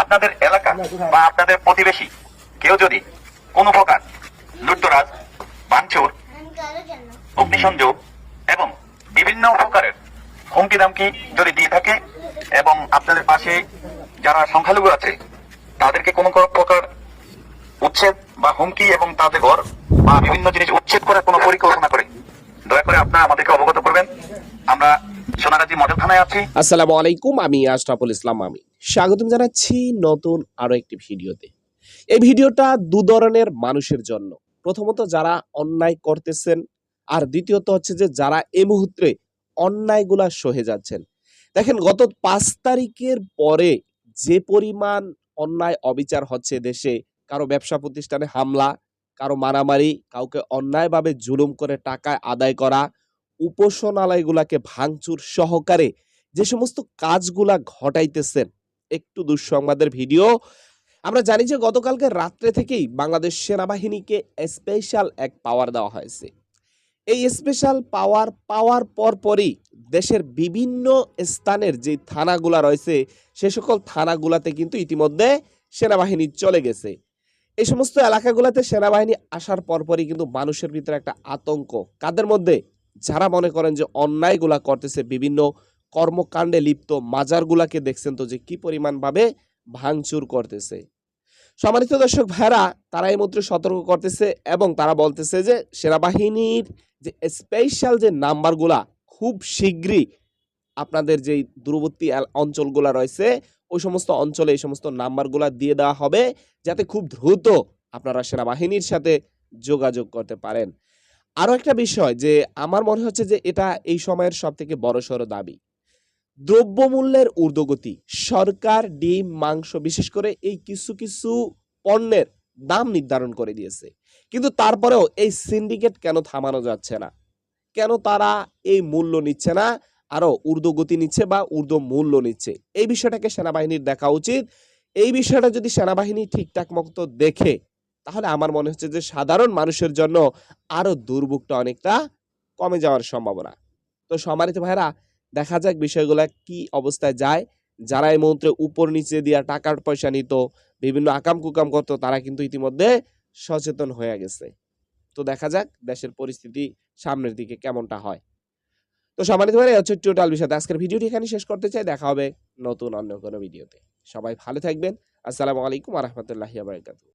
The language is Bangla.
আপনাদের এলাকা বা আপনাদের প্রতিবেশী কেউ যদি কোনো প্রকার লুটতরাজ ভাঙচুর অগ্নিসংযোগ এবং বিভিন্ন প্রকারের হুমকি দামকি যদি দিয়ে থাকে এবং আপনাদের পাশে যারা সংখ্যালঘু আছে, তাদেরকে কোনো প্রকার উচ্ছেদ বা হুমকি এবং তাদের ঘর বা বিভিন্ন জিনিস উচ্ছেদ করার কোনো পরিকল্পনা করে, দয়া করে আপনারা আমাদেরকে অবগত করবেন। আমরা সোনাগাজী মডেল থানায় আছি। আসসালামু আলাইকুম, আমি আশরাফুল ইসলাম, আমি। স্বাগতম জানাচ্ছি নতুন আরও একটি ভিডিওতে। এই ভিডিওটা দু ধরনের মানুষের জন্য। প্রথমত যারা অন্যায় করতেছেন, আর দ্বিতীয়ত হচ্ছে যে যারা এই মুহূর্তে অন্যায়গুলা সহে যাচ্ছেন। দেখেন, গত পাঁচ তারিখের পরে যে পরিমাণ অন্যায় অবিচার হচ্ছে দেশে, কারও ব্যবসা প্রতিষ্ঠানে হামলা, কারও মারামারি, কাউকে অন্যায়ভাবে জুলুম করে টাকা আদায় করা, উপাসনালয়গুলাকে ভাঙচুর সহকারে যে সমস্ত কাজগুলা ঘটাইতেছেন একটু দুঃসংবাদের ভিডিও। আমরা জানি যে গতকালকে রাত্রে থেকেই বাংলাদেশ সেনাবাহিনীকে স্পেশাল এক পাওয়ার দেওয়া হয়েছে। এই স্পেশাল পাওয়ার পাওয়ার পর পরই দেশের বিভিন্ন স্থানের যে থানাগুলা রয়েছে, সে সকল থানাগুলাতে কিন্তু ইতিমধ্যে সেনাবাহিনী চলে গেছে। এই সমস্ত এলাকাগুলোতে সেনাবাহিনী আসার পরপরই কিন্তু মানুষের ভিতরে একটা আতঙ্ক। কাদের মধ্যে? যারা মনে করেন যে অন্যায়গুলা করতেছে বিভিন্ন কর্মকাণ্ডে লিপ্ত মাজারগুলাকে দেখছেন তো যে কি পরিমাণভাবে ভাঙচুর করতেছে। সম্মানিত দর্শক ভাইরা তারা এই মুহূর্তে সতর্ক করতেছে এবং তারা বলতেছে যে সেনাবাহিনীর যে স্পেশাল যে নাম্বারগুলা খুব শীঘ্রই আপনাদের যে দূরবর্তী অঞ্চলগুলা রয়েছে, ওই সমস্ত অঞ্চলে এই সমস্ত নাম্বারগুলা দিয়ে দেওয়া হবে যাতে খুব দ্রুত আপনারা সেনাবাহিনীর সাথে যোগাযোগ করতে পারেন। আরও একটা বিষয় যে আমার মনে হচ্ছে যে এটা এই সময়ের সব থেকে বড়সড় দাবি। দ্রব্যমূল্যের ঊর্ধ্বগতি। সরকার ডিম, মাংস, বিশেষ করে এই কিছু কিছু পণ্যের দাম নির্ধারণ করে দিয়েছে। কিন্তু তারপরেও এই সিন্ডিকেট কেন থামানো যাচ্ছে না? কেন তারা এই মূল্য নিচ্ছে না? আরও ঊর্ধ্বগতি নিচ্ছে বা ঊর্ধ্ব মূল্য নিচ্ছে? এই বিষয়টাকে সেনাবাহিনীর দেখা উচিত। এই বিষয়টা যদি সেনাবাহিনী ঠিকঠাক মতো দেখে, তাহলে আমার মনে হচ্ছে যে সাধারণ মানুষের জন্য আরও দুর্ভোগটা অনেকটা কমে যাওয়ার সম্ভাবনা। তো সম্মানিত ভাইরা দেখা যাক বিষয়গুলো কি অবস্থায় যায়। যারা এই মন্ত্রে উপর নিচে দিয়া টাকার পয়সা নিত, বিভিন্ন আকাম কুকাম করতো, তারা কিন্তু ইতিমধ্যে সচেতন হয়ে গেছে। তো দেখা যাক দেশের পরিস্থিতি সামনের দিকে কেমনটা হয়। তো সম্মানিত এই হচ্ছে টোটাল বিষয়। আজকের ভিডিওটি এখানে শেষ করতে চাই। দেখা হবে নতুন অন্য কোনো ভিডিওতে। সবাই ভালো থাকবেন। আসসালামু আলাইকুম রহমতুল্লাহি বারকাতুহ।